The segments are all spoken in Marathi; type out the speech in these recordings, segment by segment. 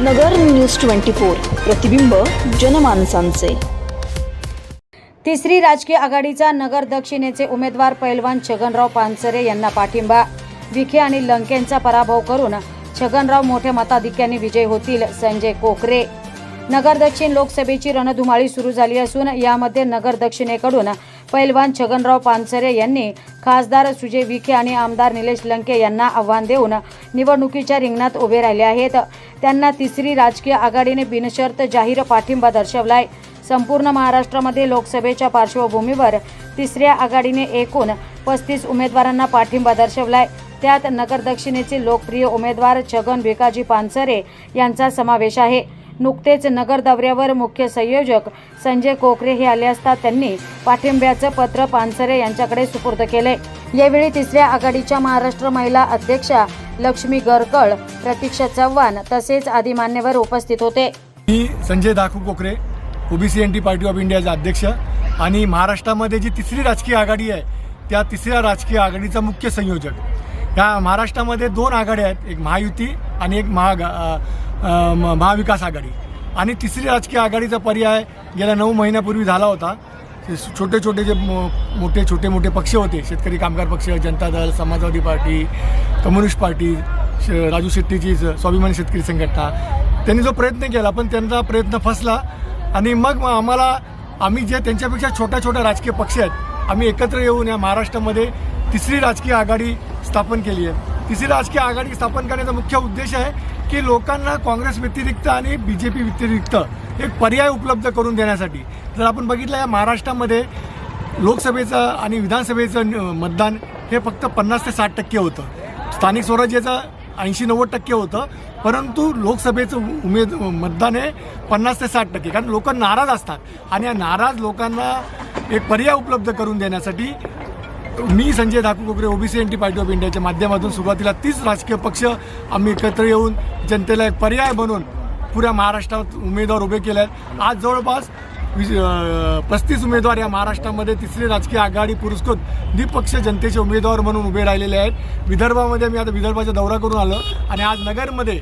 नगर न्यूज ट्वेंटी फोर प्रतिबिंब जनमानसांचे. तिसरी राजकीय आघाडीचा नगर दक्षिणेचे उमेदवार पैलवान छगनराव पानसरे यांना पाठिंबा. विखे आणि लंकेंचा पराभव करून छगनराव मोठ्या मताधिक्याने विजय होतील संजय कोकरे. नगर दक्षिण लोकसभेची रणधुमाळी सुरू झाली असून यामध्ये नगर दक्षिणेकडून पैलवान छगनराव पानसरे यांनी खासदार सुजय विखे आणि आमदार निलेश लंके यांना आव्हान देऊन निवडणुकीच्या रिंगणात उभे राहिले आहेत. त्यांना तिसरी राजकीय आघाडीने बिनशर्त जाहीर पाठिंबा दर्शवलाय. संपूर्ण महाराष्ट्रामध्ये लोकसभेच्या पार्श्वभूमीवर तिसऱ्या आघाडीने एकूण पस्तीस उमेदवारांना पाठिंबा दर्शवलाय. त्यात नगर दक्षिणेचे लोकप्रिय उमेदवार छगन भिकाजी पानसरे यांचा समावेश आहे. नुकतेच नगर दौऱ्यावर मुख्य संयोजक संजय कोकरे हे आले असता त्यांनी पाठिंब्याचं पत्र पानसरे यांच्याकडे सुपूर्द केले. यावेळी तिसऱ्या आघाडीच्या महाराष्ट्र महिला अध्यक्षा लक्ष्मी गरकळ प्रतीक्षा चव्हाण तसेच आदी मान्यवर उपस्थित होते. मी Sanjay Dakhu Kokare OBC N T party of इंडियाचे अध्यक्ष आणि महाराष्ट्रामध्ये जी तिसरी राजकीय आघाडी आहे त्या तिसऱ्या राजकीय आघाडीचा मुख्य संयोजक. या महाराष्ट्रामध्ये दोन आघाड्या आहेत एक महायुती आणि एक महागा महाविकास आघाडी. आणि तिसरी राजकीय आघाडीचा पर्याय गेल्या नऊ महिन्यापूर्वी झाला होता. छोटे छोटे जे मो मोठे छोटे मोठे पक्ष होते शेतकरी कामगार पक्ष Janata Dal Samajwadi party communist party श राजू शेट्टीची स्वाभिमानी शेतकरी संघटना. त्यांनी जो प्रयत्न केला पण त्यांचा प्रयत्न फसला. आणि मग मग आम्हाला आम्ही जे त्यांच्यापेक्षा छोट्या छोट्या राजकीय पक्ष आहेत आम्ही एकत्र येऊन या महाराष्ट्रामध्ये तिसरी राजकीय आघाडी स्थापन केली आहे. तिसरी राजकीय आघाडी स्थापन करण्याचा मुख्य उद्देश आहे की लोकांना काँग्रेस व्यतिरिक्त आणि बी जे पी व्यतिरिक्त एक पर्याय उपलब्ध करून देण्यासाठी. जर आपण बघितलं या महाराष्ट्रामध्ये लोकसभेचं आणि विधानसभेचं मतदान हे फक्त पन्नास ते साठ टक्के होतं. स्थानिक स्वराज्याचं ऐंशी नव्वद टक्के होतं. परंतु लोकसभेचं उमेद मतदान हे पन्नास ते साठ टक्के. कारण लोक नाराज असतात. आणि या नाराज लोकांना एक पर्याय उपलब्ध करून देण्यासाठी मी Sanjay Dhaku Kokare OBC N T party of इंडियाच्या माध्यमातून सुरुवातीला तीस राजकीय पक्ष आम्ही एकत्र येऊन जनतेला एक पर्याय बनवून पुऱ्या महाराष्ट्रात उमेदवार उभे केले आहेत. आज जवळपास पस्तीस उमेदवार या महाराष्ट्रामध्ये तिसरी राजकीय आघाडी पुरस्कृत द्विपक्ष जनतेचे उमेदवार म्हणून उभे राहिलेले आहेत. विदर्भामध्ये मी आता विदर्भाचा दौरा करून आलो आणि आज नगरमध्ये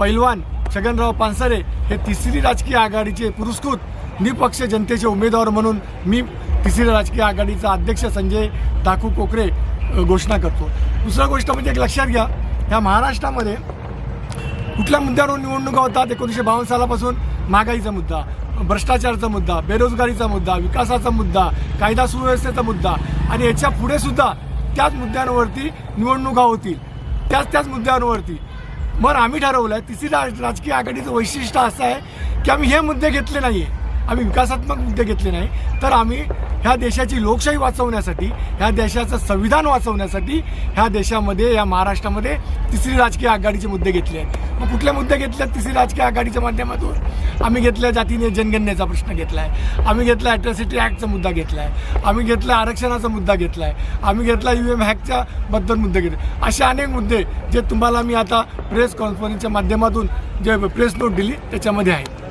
पैलवान छगनराव पानसरे हे तिसरी राजकीय आघाडीचे पुरस्कृत निपक्ष जनतेचे उमेदवार म्हणून मी तिसरी राजकीय आघाडीचा अध्यक्ष संजय दाखू कोकरे घोषणा करतो. दुसरा गोष्ट म्हणजे एक लक्षात घ्या ह्या महाराष्ट्रामध्ये कुठल्या मुद्द्यावरून निवडणुका होतात एकोणीसशे बावन्न सालापासून महागाईचा मुद्दा भ्रष्टाचाराचा मुद्दा बेरोजगारीचा मुद्दा विकासाचा मुद्दा कायदा सुव्यवस्थेचा मुद्दा आणि याच्यापुढे सुद्धा त्याच मुद्द्यांवरती निवडणुका होतील. त्याच त्याच मुद्द्यांवरती. मग आम्ही ठरवलं आहे तिसरी राज राजकीय आघाडीचं वैशिष्ट्य असं आहे की आम्ही हे मुद्दे घेतले नाही आहे आम्ही विकासात्मक मुद्दे घेतले नाही. तर आम्ही ह्या देशाची लोकशाही वाचवण्यासाठी ह्या देशाचं संविधान वाचवण्यासाठी ह्या देशामध्ये या महाराष्ट्रामध्ये तिसरी राजकीय आघाडीचे मुद्दे घेतले आहेत. मग कुठले मुद्दे घेतले तिसरी राजकीय आघाडीच्या माध्यमातून? आम्ही घेतल्या जातीने जनगणनेचा प्रश्न घेतला आहे आम्ही घेतला ॲट्रॉसिटी ॲक्टचा मुद्दा घेतला आहे आम्ही घेतला आरक्षणाचा मुद्दा घेतला आहे आम्ही घेतला यू एम हॅकच्या बद्दल मुद्दे घेतले. असे अनेक मुद्दे जे तुम्हाला मी आता प्रेस कॉन्फरन्सच्या माध्यमातून जे प्रेस नोट दिली त्याच्यामध्ये आहेत.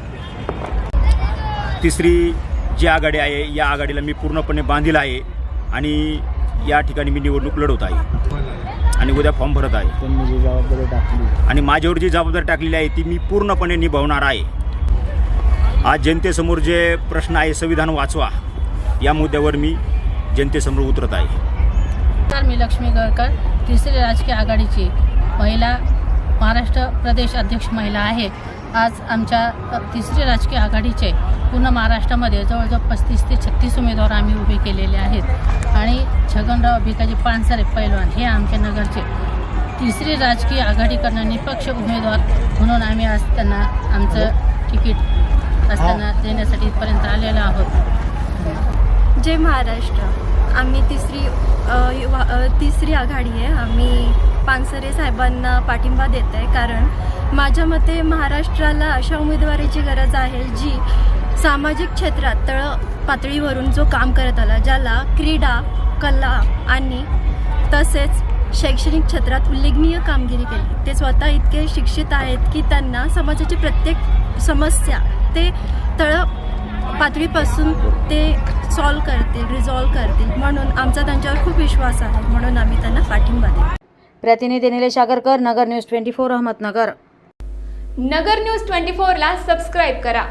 तिसरी जी आघाडी आहे या आघाडीला मी पूर्णपणे बांधील आहे आणि या ठिकाणी मी निवडणूक लढवत आहे. आणि उद्या फॉर्म भरत आहे. आणि माझ्यावर जी जबाबदारी टाकलेली आहे ती मी पूर्णपणे निभावणार आहे. आज जनतेसमोर जे प्रश्न आहे संविधान वाचवा या मुद्द्यावर मी जनतेसमोर उतरत आहे. नमस्कार मी लक्ष्मी गळकर तिसरी राजकीय आघाडीची महिला महाराष्ट्र प्रदेश अध्यक्ष महिला आहे. आज आमच्या तिसरी राजकीय आघाडीचे पूर्ण महाराष्ट्रामध्ये जवळजवळ पस्तीस ते छत्तीस उमेदवार आम्ही उभे केलेले आहेत. आणि छगनराव भिकाजी पानसरे पैलवान हे आमच्या नगरचे तिसरी राजकीय आघाडी करणं निपक्ष उमेदवार म्हणून आम्ही आज त्यांना आमचं तिकीट असताना देण्यासाठी इथपर्यंत आलेलो आहोत. जय महाराष्ट्र. आम्ही तिसरी तिसरी आघाडी आहे. आम्ही पानसरे साहेबांना पाठिंबा देत आहे कारण माझ्या मते महाराष्ट्राला अशा उमेदवारीची गरज आहे जी सामाजिक क्षेत्रात तळ पातळीवरून जो काम करत आला ज्याला क्रीडा कला आणि तसेच शैक्षणिक क्षेत्रात उल्लेखनीय कामगिरी केली. ते स्वतः इतके शिक्षित आहेत की त्यांना समाजाची प्रत्येक समस्या ते तळ पातळीपासून ते सॉल्व करतील रिझॉल्व करतील. म्हणून आमचा त्यांच्यावर खूप विश्वास आहे. म्हणून आम्ही त्यांना पाठिंबा देतो प्रतिनिधी Nilesh Agarkar Nagar news twenty four Ahmednagar. Nagar news twenty फोरला सबस्क्राईब करा.